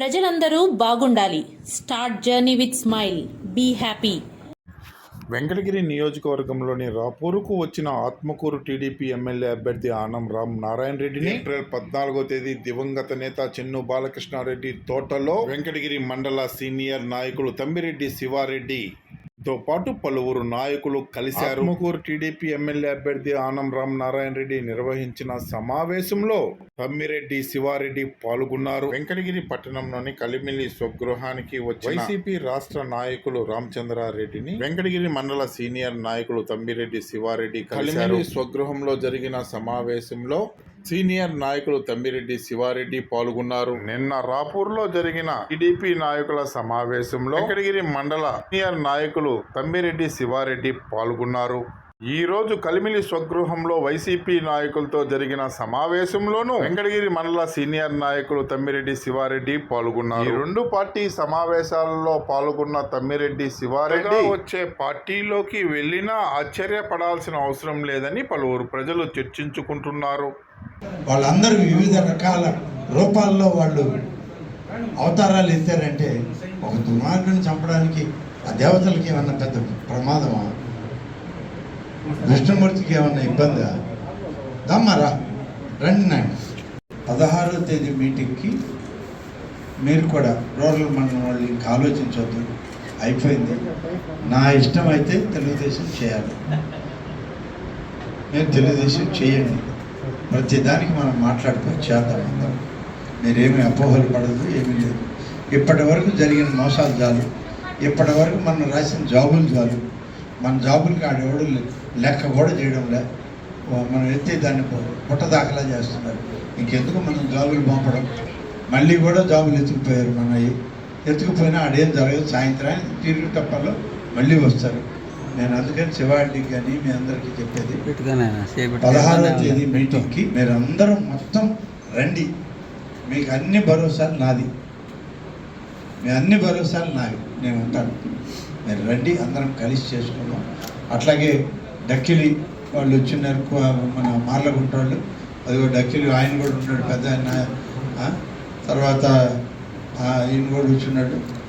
ప్రజలందరూ బాగుండాలి. Start journey with smile. Be happy. Venkatagiri నియోజకవర్గంలోని రాపూరుకు వచ్చిన ఆత్మకూరు టీడీపీ ఎమ్మెల్యే అభ్యర్థి ఆనం రామ్ నారాయణ రెడ్డిని ఏప్రిల్ పద్నాలుగో తేదీ దివంగత నేత చెన్ను బాలకృష్ణారెడ్డి తోటలో వెంకటగిరి మండల సీనియర్ నాయకులు తమ్మిరెడ్డి శివారెడ్డి తో పాటు పలువురు నాయకులు కలిశారు. ఆత్మకూరు టీడీపీ ఎమ్మెల్యే అభ్యర్థి ఆనం రామ్ నారాయణ రెడ్డి నిర్వహించిన సమావేశంలో తమ్మిరెడ్డి శివారెడ్డి పాల్గొన్నారు. వెంకటగిరి పట్టణంలోని కలిమిలి స్వగృహానికి వైసీపీ రాష్ట్ర నాయకులు రామచంద్రారెడ్డిని వెంకటగిరి మండల సీనియర్ నాయకులు తమ్మిరెడ్డి శివారెడ్డి కలిమిలి స్వగృహంలో జరిగిన సమావేశంలో సీనియర్ నాయకులు తమ్మిరెడ్డి శివారెడ్డి పాల్గొన్నారు. నిన్న రాపూర్లో జరిగిన టీడీపీ నాయకుల సమావేశంలో వెంకటగిరి మండల సీనియర్ నాయకులు తమ్మిరెడ్డి శివారెడ్డి పాల్గొన్నారు. ఈ రోజు కలిమిలి స్వగృహంలో వైసీపీ నాయకులతో జరిగిన సమావేశంలోనూ వెంకటగిరి మండల సీనియర్ నాయకులు తమ్మిరెడ్డి శివారెడ్డి పాల్గొన్నారు. ఈ రెండు పార్టీ సమావేశాలలో పాల్గొన్న తమ్మిరెడ్డి శివారెడ్డి వచ్చే పార్టీలోకి వెళ్ళినా ఆశ్చర్యపడాల్సిన అవసరం లేదని పలువురు ప్రజలు చర్చించుకుంటున్నారు. వాళ్ళందరూ వివిధ రకాల రూపాల్లో వాళ్ళు అవతారాలు ఎత్తారంటే ఒక దుర్మార్గుని చంపడానికి ఆ దేవతలకి ఏమన్నా పెద్ద ప్రమాదమా? విష్ణుమూర్తికి ఏమన్నా ఇబ్బందా? దమ్మరా రండి నాయన. పదహారో తేదీ మీటింగ్కి మీరు కూడా రూరల్ మండలం వాళ్ళు ఇంకా ఆలోచించవద్దు అయిపోయింది. నా ఇష్టం అయితే తెలుగుదేశం చేయాలి. నేను తెలుగుదేశం చేయండి. ప్రతి దానికి మనం మాట్లాడుకొని చేద్దాం అందరం. మీరేమి అపోహలు పడదు ఏమీ లేదు. ఇప్పటి వరకు జరిగిన మోసాలు చాలు. ఇప్పటి వరకు మనం రాసిన జాబులు చాలు. మన జాబులకి ఆడెవడు లెక్క కూడా చేయడం లే. మనం ఎత్తి దాన్ని పుట్ట దాఖలా చేస్తున్నారు. ఇంకెందుకు మనం జాబులు పంపడం? మళ్ళీ కూడా జాబులు ఎత్తుకుపోయారు మనవి ఎత్తుకుపోయినా ఆడేం జరగదు. సాయంత్రానికి తిరిగి తప్పలో మళ్ళీ వస్తారు. నేను అందుకని శివాడికి కానీ మీ అందరికీ చెప్పేది పదహారవ తేదీ మీటింగ్కి మీరు అందరం మొత్తం రండి. మీకు అన్ని భరోసాలు నాది. మీ అన్ని భరోసాలు నావి. నేను ఉంటాను. మీరు రండి అందరం కలిసి చేసుకుందాం. అట్లాగే డక్కిలి వాళ్ళు వచ్చినారు మన మార్లగుంట వాళ్ళు. అదిగో డక్కిలి ఆయన కూడా ఉన్నాడు పెద్ద ఆయన? తర్వాత ఈయన కూడా వచ్చినాడు.